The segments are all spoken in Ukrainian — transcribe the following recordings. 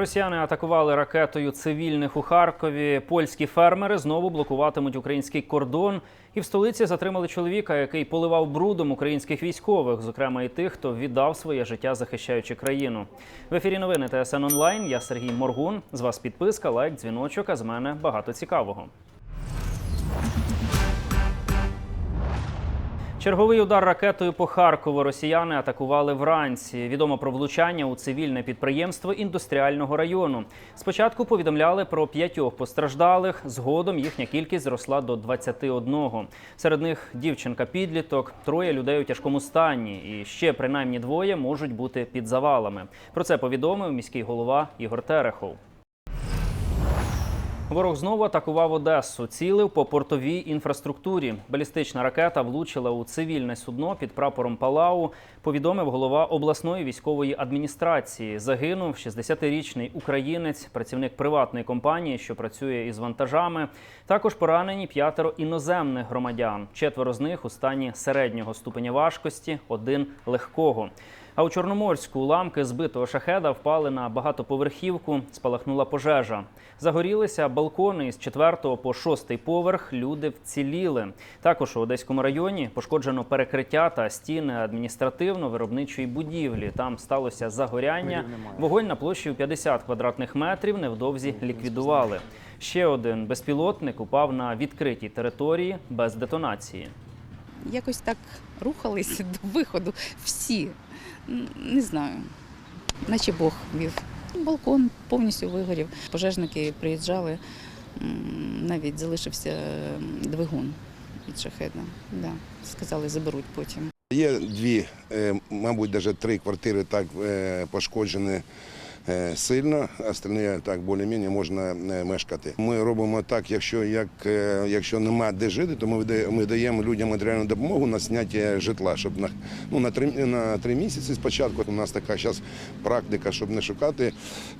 Росіяни атакували ракетою цивільних у Харкові. Польські фермери знову блокуватимуть український кордон. І в столиці затримали чоловіка, який поливав брудом українських військових, зокрема і тих, хто віддав своє життя, захищаючи країну. В ефірі новини ТСН онлайн. Я Сергій Моргун. З вас підписка, лайк, дзвіночок. А з мене багато цікавого. Черговий удар ракетою по Харкову росіяни атакували вранці. Відомо про влучання у цивільне підприємство індустріального району. Спочатку повідомляли про п'ятьох постраждалих. Згодом їхня кількість зросла до 21. Серед них дівчинка-підліток, троє людей у тяжкому стані, і ще принаймні двоє можуть бути під завалами. Про це повідомив міський голова Ігор Терехов. Ворог знову атакував Одесу, цілив по портовій інфраструктурі. Балістична ракета влучила у цивільне судно під прапором Палау. Повідомив голова обласної військової адміністрації. Загинув 60-річний українець, працівник приватної компанії, що працює із вантажами. Також поранені п'ятеро іноземних громадян. Четверо з них у стані середнього ступеня важкості, один легкого. А у Чорноморську уламки збитого шахеда впали на багатоповерхівку. Спалахнула пожежа. Загорілися балкони із 4 по 6 поверх. Люди вціліли. Також у Одеському районі пошкоджено перекриття та стіни адміністративно-виробничої будівлі. Там сталося загоряння. Вогонь на площі у 50 квадратних метрів невдовзі ліквідували. Ще один безпілотник упав на відкритій території без детонації. Якось так рухалися до виходу всі. Не знаю, наче Бог вів. Балкон повністю вигорів. Пожежники приїжджали, навіть залишився двигун від шахеда. Да. Сказали, заберуть потім. Є дві, е, мабуть, навіть три квартири так е, пошкоджені сильно, остальні так більш-менш можна е, мешкати. Ми робимо так, якщо, як, е, якщо нема де жити, то ми, ми даємо людям матеріальну допомогу на зняття житла, щоб на, ну, на, три, на три місяці спочатку. У нас така зараз практика, щоб не шукати,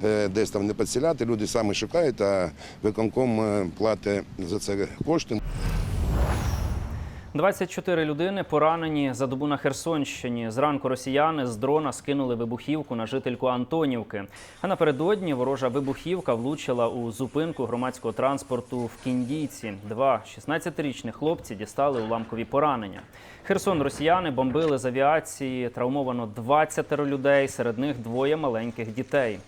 е, десь там не підселяти, люди самі шукають, а виконком е, платить за це кошти. 24 людини поранені за добу на Херсонщині. Зранку росіяни з дрона скинули вибухівку на жительку Антонівки. А напередодні ворожа вибухівка влучила у зупинку громадського транспорту в Кіндійці. Два 16-річних хлопці дістали уламкові поранення. Херсон росіяни бомбили з авіації. Травмовано 20 людей, серед них двоє маленьких дітей.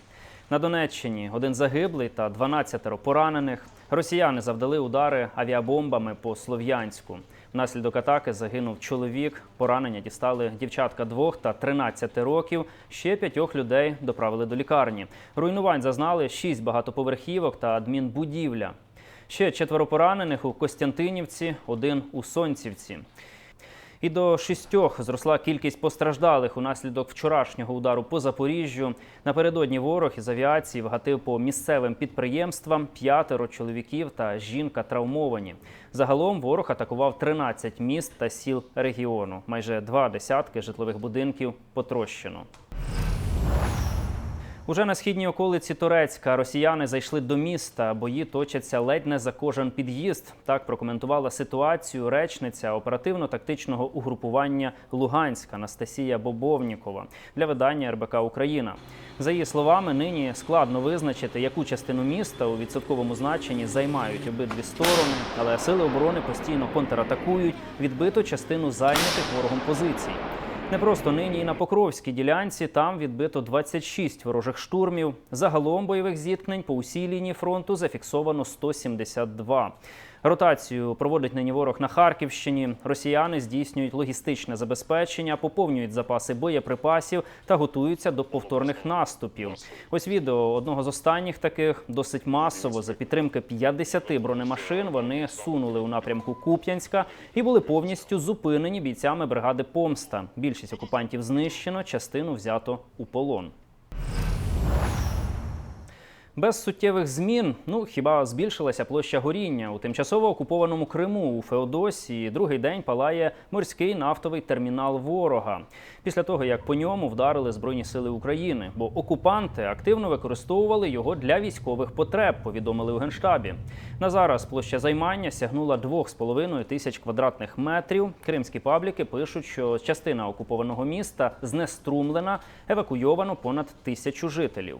На Донеччині один загиблий та 12 поранених. Росіяни завдали удари авіабомбами по Слов'янську. Внаслідок атаки загинув чоловік. Поранення дістали дівчатка двох та 13 років. Ще п'ятьох людей доправили до лікарні. Руйнувань зазнали шість багатоповерхівок та адмінбудівля. Ще четверо поранених у Костянтинівці, один у Сонцівці. І до шістьох зросла кількість постраждалих унаслідок вчорашнього удару по Запоріжжю. Напередодні ворог із авіації вгатив по місцевим підприємствам п'ятеро чоловіків та жінка травмовані. Загалом ворог атакував 13 міст та сіл регіону. Майже два десятки житлових будинків потрощено. Уже на східній околиці Турецька росіяни зайшли до міста. Бої точаться ледь не за кожен під'їзд. Так прокоментувала ситуацію речниця оперативно-тактичного угрупування Луганська Анастасія Бобовнікова для видання РБК Україна. За її словами, нині складно визначити, яку частину міста у відсотковому значенні займають обидві сторони, але сили оборони постійно контратакують відбиту частину зайнятих ворогом позицій. Не просто нині і на Покровській ділянці там відбито 26 ворожих штурмів. Загалом бойових зіткнень по усій лінії фронту зафіксовано 172. Ротацію проводить нині ворог на Харківщині. Росіяни здійснюють логістичне забезпечення, поповнюють запаси боєприпасів та готуються до повторних наступів. Ось відео одного з останніх таких досить масово за підтримки 50 бронемашин. Вони сунули у напрямку Куп'янська і були повністю зупинені бійцями бригади Помста. Більшість окупантів знищено, частину взято у полон. Без суттєвих змін, ну хіба збільшилася площа горіння у тимчасово окупованому Криму у Феодосії. Другий день палає морський нафтовий термінал ворога. Після того як по ньому вдарили збройні сили України, бо окупанти активно використовували його для військових потреб. Повідомили у генштабі. На зараз площа займання сягнула 2,5 тисяч квадратних метрів. Кримські пабліки пишуть, що частина окупованого міста знеструмлена, евакуйовано понад тисячу жителів.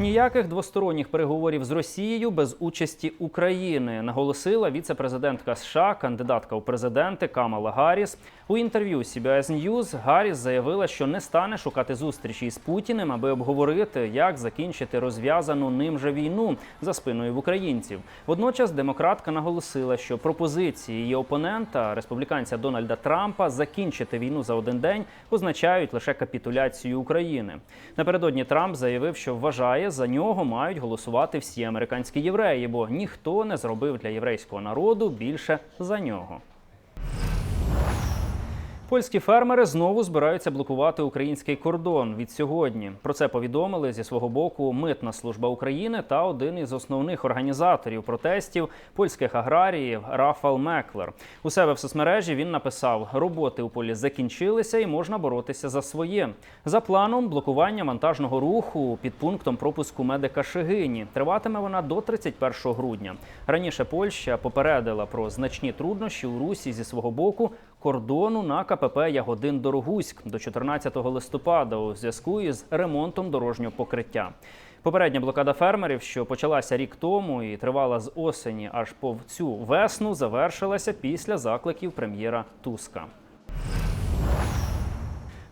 Ніяких двосторонніх переговорів з Росією без участі України, наголосила віце-президентка США, кандидатка у президенти Камала Гарріс. У інтерв'ю CBS News Гарріс заявила, що не стане шукати зустрічі із Путіним, аби обговорити, як закінчити розв'язану ним же війну за спиною в українців. Водночас демократка наголосила, що пропозиції її опонента, республіканця Дональда Трампа, закінчити війну за один день означають лише капітуляцію України. Напередодні Трамп заявив, що вважає, за нього мають голосувати всі американські євреї, бо ніхто не зробив для єврейського народу більше за нього. Польські фермери знову збираються блокувати український кордон від сьогодні. Про це повідомили зі свого боку Митна служба України та один із основних організаторів протестів польських аграріїв Рафал Меклер. У себе в соцмережі він написав: роботи у полі закінчилися і можна боротися за своє. За планом блокування вантажного руху під пунктом пропуску медика Шигині триватиме вона до 31 грудня. Раніше Польща попередила про значні труднощі у русі зі свого боку кордону на КПП Ягодин Дорогуськ до 14 листопада у зв'язку із ремонтом дорожнього покриття. Попередня блокада фермерів, що почалася рік тому і тривала з осені аж по цю весну, завершилася після закликів прем'єра Туска.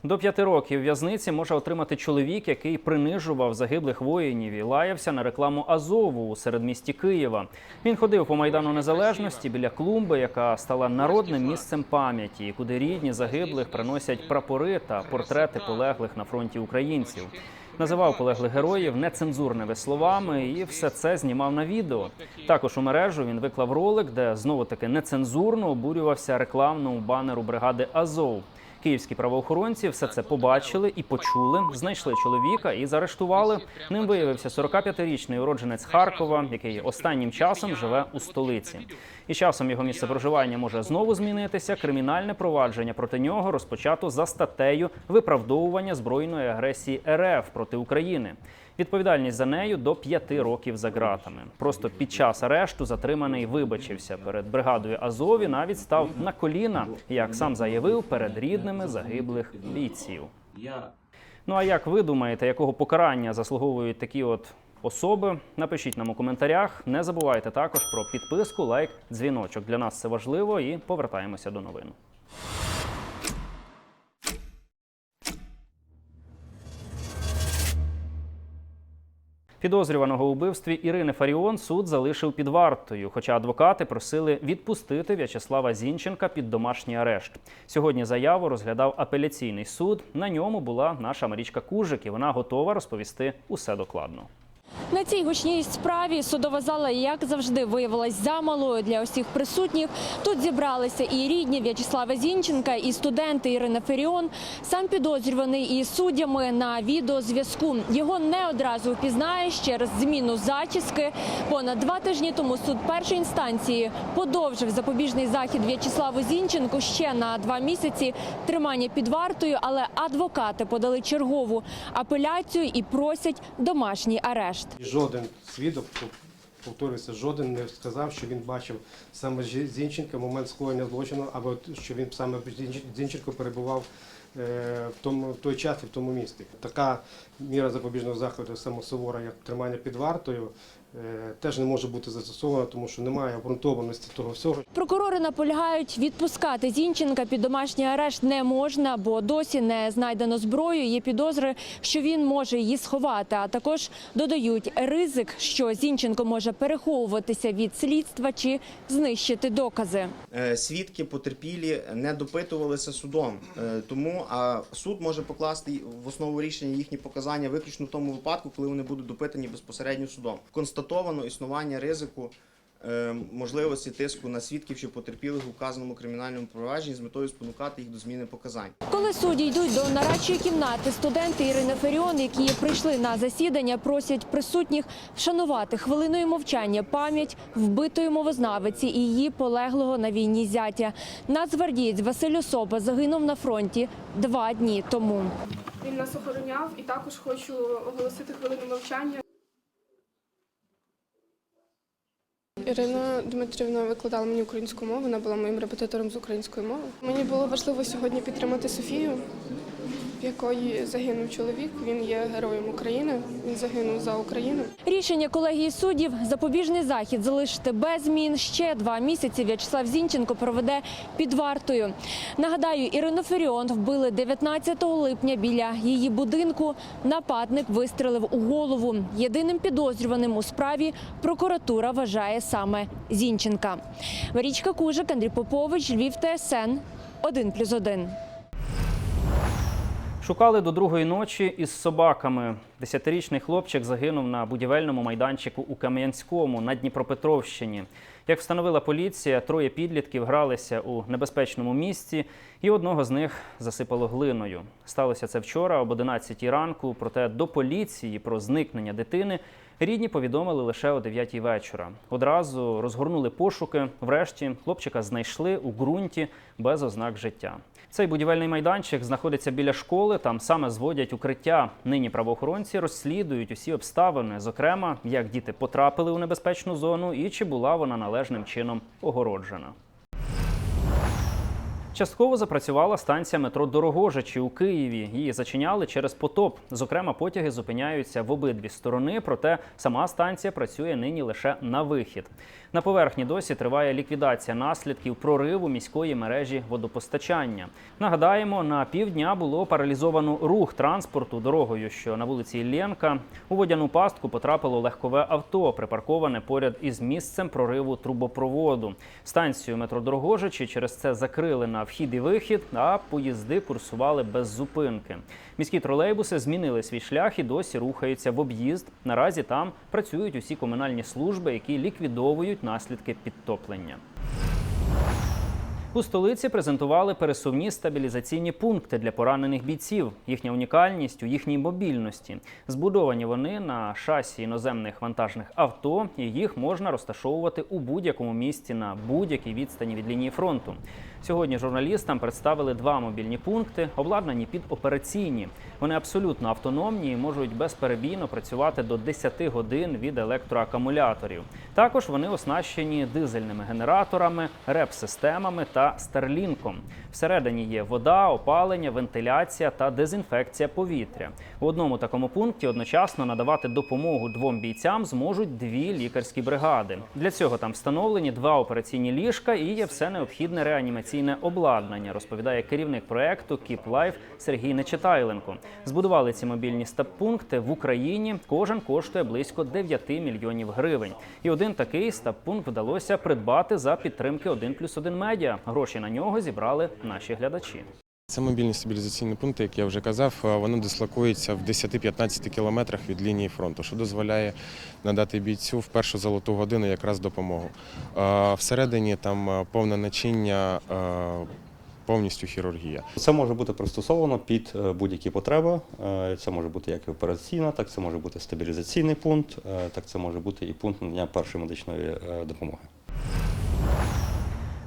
До п'яти років в'язниці може отримати чоловік, який принижував загиблих воїнів і лаявся на рекламу Азову у середмісті Києва. Він ходив по майдану незалежності біля клумби, яка стала народним місцем пам'яті, куди рідні загиблих приносять прапори та портрети полеглих на фронті українців. Називав полеглих героїв нецензурними словами і все це знімав на відео. Також у мережу він виклав ролик, де знову таки нецензурно обурювався рекламному банеру бригади Азов. Київські правоохоронці все це побачили і почули, знайшли чоловіка і заарештували. Ним виявився 45-річний уродженець Харкова, який останнім часом живе у столиці. І часом його місце проживання може знову змінитися. Кримінальне провадження проти нього розпочато за статтею виправдовування збройної агресії РФ проти України. Відповідальність за нею до п'яти років за ґратами. Просто під час арешту затриманий вибачився перед бригадою Азові. Навіть став на коліна, як сам заявив, перед рідними загиблих бійців. Ну а як ви думаєте, якого покарання заслуговують такі от особи? Напишіть нам у коментарях. Не забувайте також про підписку, лайк, дзвіночок. Для нас це важливо і повертаємося до новин. Підозрюваного у вбивстві Ірини Фаріон суд залишив під вартою, хоча адвокати просили відпустити В'ячеслава Зінченка під домашній арешт. Сьогодні заяву розглядав апеляційний суд. На ньому була наша Марічка Кужик, і вона готова розповісти усе докладно. На цій гучній справі судова зала, як завжди, виявилась замалою для усіх присутніх. Тут зібралися і рідні В'ячеслава Зінченка, і студенти Ірина Феріон. Сам підозрюваний із суддями на відеозв'язку. Його не одразу впізнаєш через зміну зачіски. Понад два тижні тому суд першої інстанції подовжив запобіжний захід В'ячеславу Зінченку ще на два місяці тримання під вартою, але адвокати подали чергову апеляцію і просять домашній арешт. І Жоден свідок, повторюється, жоден не сказав, що він бачив саме Зінченка в момент скоєння злочину, або що він саме Зінченко перебував е, в тому в той час і в тому місті. Така міра запобіжного заходу самосувора, як тримання під вартою, теж не може бути застосована, тому що немає обґрунтованості того всього. Прокурори наполягають, відпускати Зінченка під домашній арешт не можна, бо досі не знайдено зброю. Є підозри, що він може її сховати. А також додають ризик, що Зінченко може переховуватися від слідства чи знищити докази. Е, свідки потерпілі не допитувалися судом. Е, Тому а суд може покласти в основу рішення їхні показання виключно в тому випадку, коли вони будуть допитані безпосередньо судом. Констатовано існування ризику е, можливості тиску на свідків чи потерпілих у вказаному кримінальному провадженні з метою спонукати їх до зміни показань. Коли судді йдуть до нарадчої кімнати, студенти Ірини Феріон, які прийшли на засідання, просять присутніх вшанувати хвилиною мовчання пам'ять вбитої мовознавиці і її полеглого на війні зятя. Нацгвардієць Василь Особа загинув на фронті два дні тому. Він нас охороняв і також хочу оголосити хвилину мовчання. Ірина Дмитрівна викладала мені українську мову, вона була моїм репетитором з української мови. Мені було важливо сьогодні підтримати Софію, в якої загинув чоловік. Він є героєм України. Він загинув за Україну. Рішення колегії суддів запобіжний захід залишити без змін. Ще два місяці В'ячеслав Зінченко проведе під вартою. Нагадаю, Ірину Феріон вбили 19 липня біля її будинку. Нападник вистрелив у голову. Єдиним підозрюваним у справі прокуратура вважає саме Зінченка. Марічка Кужик, Андрій Попович, Львів, ТСН 1+,1. Шукали до другої ночі із собаками. Десятирічний хлопчик загинув на будівельному майданчику у Кам'янському на Дніпропетровщині. Як встановила поліція, троє підлітків гралися у небезпечному місці, і одного з них засипало глиною. Сталося це вчора об 11 ранку. Проте до поліції про зникнення дитини рідні повідомили лише о 9 вечора. Одразу розгорнули пошуки. Врешті хлопчика знайшли у ґрунті без ознак життя. Цей будівельний майданчик знаходиться біля школи. Там саме зводять укриття. Нині правоохоронці розслідують усі обставини, зокрема, як діти потрапили у небезпечну зону і чи була вона належним чином огороджена. Частково запрацювала станція метро Дорогожичі у Києві. Її зачиняли через потоп. Зокрема, потяги зупиняються в обидві сторони, проте сама станція працює нині лише на вихід. На поверхні досі триває ліквідація наслідків прориву міської мережі водопостачання. Нагадаємо, на півдня було паралізовано рух транспорту дорогою, що на вулиці Іллєнка. У водяну пастку потрапило легкове авто, припарковане поряд із місцем прориву трубопроводу. Станцію метро Дорогожичі через це закрили на вхід і вихід, а поїзди курсували без зупинки. Міські тролейбуси змінили свій шлях і досі рухаються в об'їзд. Наразі там працюють усі комунальні служби, які ліквідовують наслідки підтоплення. У столиці презентували пересувні стабілізаційні пункти для поранених бійців. Їхня унікальність у їхній мобільності. Збудовані вони на шасі іноземних вантажних авто, і їх можна розташовувати у будь-якому місці на будь-якій відстані від лінії фронту. Сьогодні журналістам представили два мобільні пункти, обладнані під операційні. Вони абсолютно автономні і можуть безперебійно працювати до 10 годин від електроакумуляторів. Також вони оснащені дизельними генераторами, реп-системами та старлінком. Всередині є вода, опалення, вентиляція та дезінфекція повітря. У одному такому пункті одночасно надавати допомогу двом бійцям зможуть дві лікарські бригади. Для цього там встановлені два операційні ліжка і є все необхідне реанімаційне обладнання, розповідає керівник проекту Keep Life Сергій Нечитайленко. Збудували ці мобільні стаб-пункти в Україні. Кожен коштує близько 9 мільйонів гривень. І один такий стаб-пункт вдалося придбати за підтримки 1+,1 плюс 1 медіа. Гроші на нього зібрали наші глядачі. Це мобільні стабілізаційні пункти, як я вже казав, воно дислокується в 10-15 кілометрах від лінії фронту, що дозволяє надати бійцю в першу золоту годину якраз допомогу. Всередині там повне начиння, повністю хірургія. Це може бути пристосовано під е, будь-які потреби. Е, Це може бути як і операційна, так це може бути стабілізаційний пункт, е, так це може бути і пункт надання першої медичної допомоги.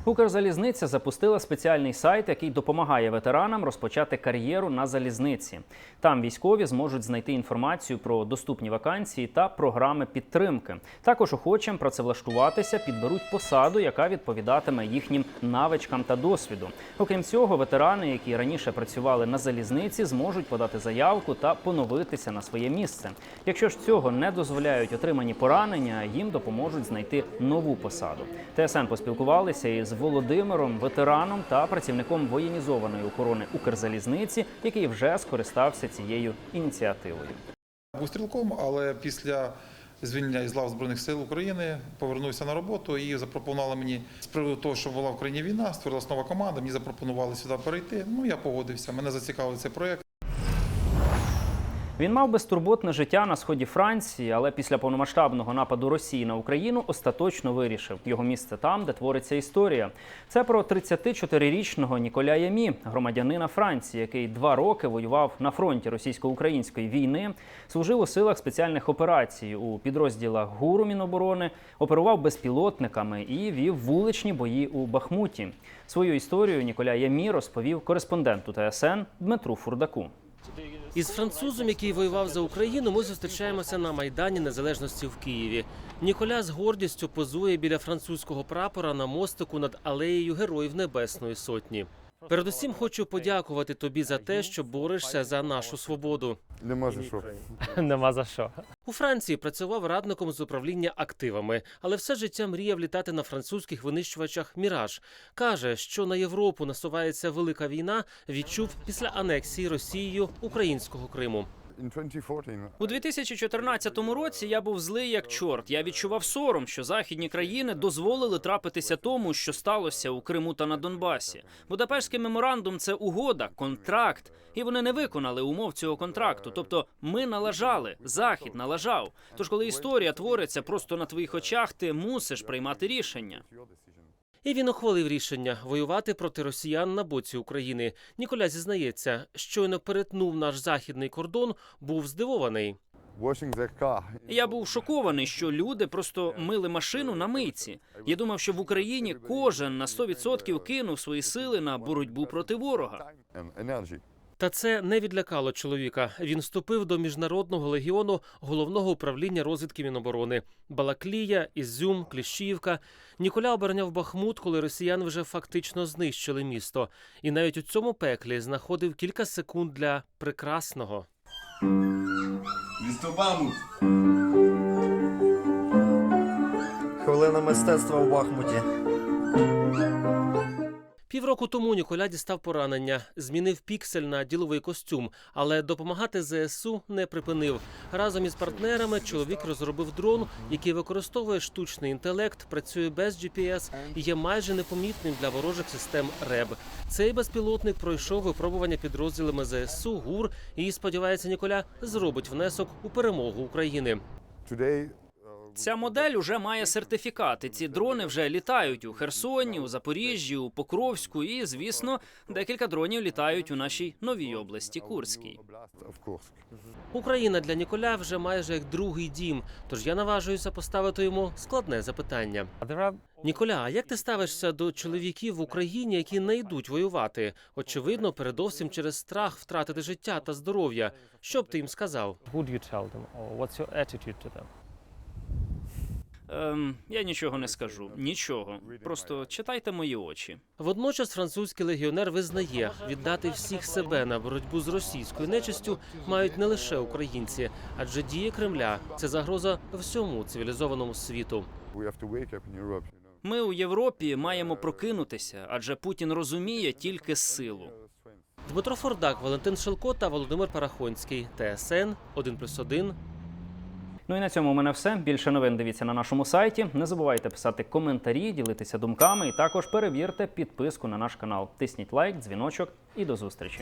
Укрзалізниця запустила спеціальний сайт, який допомагає ветеранам розпочати кар'єру на залізниці. Там військові зможуть знайти інформацію про доступні вакансії та програми підтримки. Також охочим працевлаштуватися підберуть посаду, яка відповідатиме їхнім навичкам та досвіду. Окрім цього, ветерани, які раніше працювали на залізниці, зможуть подати заявку та поновитися на своє місце. Якщо ж цього не дозволяють отримані поранення, їм допоможуть знайти нову посаду. ТСН поспілкувалися із Володимиром, ветераном та працівником воєнізованої охорони Укрзалізниці, який вже скористався цією ініціативою. Був стрілком, але після звільнення із лав Збройних сил України повернувся на роботу і запропонували мені з приводу того, що була в країні війна, створилась нова команда. Мені запропонували сюди перейти. Ну я погодився. Мене зацікавив цей проект. Він мав безтурботне життя на сході Франції, але після повномасштабного нападу Росії на Україну остаточно вирішив його місце там, де твориться історія. Це про 34-річного Ніколя Ямі, громадянина Франції, який два роки воював на фронті російсько-української війни, служив у силах спеціальних операцій у підрозділах ГУРу Міноборони, оперував безпілотниками і вів вуличні бої у Бахмуті. Свою історію Ніколя Ямі розповів кореспонденту ТСН Дмитру Фурдаку. Із французом, який воював за Україну, ми зустрічаємося на Майдані Незалежності в Києві. Ніколя з гордістю позує біля французького прапора на мостику над алеєю Героїв Небесної Сотні. Передусім хочу подякувати тобі за те, що борешся за нашу свободу. Нема за що. Нема за що. У Франції працював радником з управління активами, але все життя мріяв літати на французьких винищувачах Міраж. каже, що на Європу насувається велика війна. Відчув після анексії Росією українського Криму. У 2014 році я був злий як чорт. Я відчував сором, що західні країни дозволили трапитися тому, що сталося у Криму та на Донбасі. Будапештський меморандум це угода, контракт, і вони не виконали умов цього контракту. Тобто, ми налажали, захід налажав. Тож, коли історія твориться просто на твоїх очах, ти мусиш приймати рішення. І він ухвалив рішення воювати проти росіян на боці України. Ніколя зізнається, щойно перетнув наш західний кордон, був здивований. Я був шокований, що люди просто мили машину на мийці. Я думав, що в Україні кожен на 100% кинув свої сили на боротьбу проти ворога. Та це не відлякало чоловіка. Він вступив до міжнародного легіону головного управління розвідки Міноборони. Балаклія, Ізюм, Кліщівка. Ніколя обороняв Бахмут, коли росіяни вже фактично знищили місто. І навіть у цьому пеклі знаходив кілька секунд для прекрасного. Хвилина мистецтва в Бахмуті. Півроку тому Ніколя дістав поранення, змінив піксель на діловий костюм, але допомагати ЗСУ не припинив. Разом із партнерами чоловік розробив дрон, який використовує штучний інтелект, працює без GPS і є майже непомітним для ворожих систем РЕБ. Цей безпілотник пройшов випробування підрозділами ЗСУ, ГУР і сподівається, Ніколя зробить внесок у перемогу України. Ця модель уже має сертифікати. Ці дрони вже літають у Херсоні, у Запоріжжі, у Покровську, і звісно, декілька дронів літають у нашій новій області Курській. Україна для Ніколя вже майже як другий дім. Тож я наважуюся поставити йому складне запитання. Ніколя, а як ти ставишся до чоловіків в Україні, які не йдуть воювати? Очевидно, передовсім через страх втратити життя та здоров'я. Що б ти їм сказав? Ем, я нічого не скажу. Нічого. Просто читайте мої очі. Водночас французький легіонер визнає, віддати всіх себе на боротьбу з російською нечистю мають не лише українці, адже дії Кремля це загроза всьому цивілізованому світу. Ми у Європі маємо прокинутися, адже Путін розуміє тільки силу. Дмитро Фордак, Валентин Шелко та Володимир Парахонський. ТСН 1+,1. Ну і на цьому у мене все. Більше новин дивіться на нашому сайті. Не забувайте писати коментарі, ділитися думками і також перевірте підписку на наш канал. Тисніть лайк, дзвіночок і до зустрічі.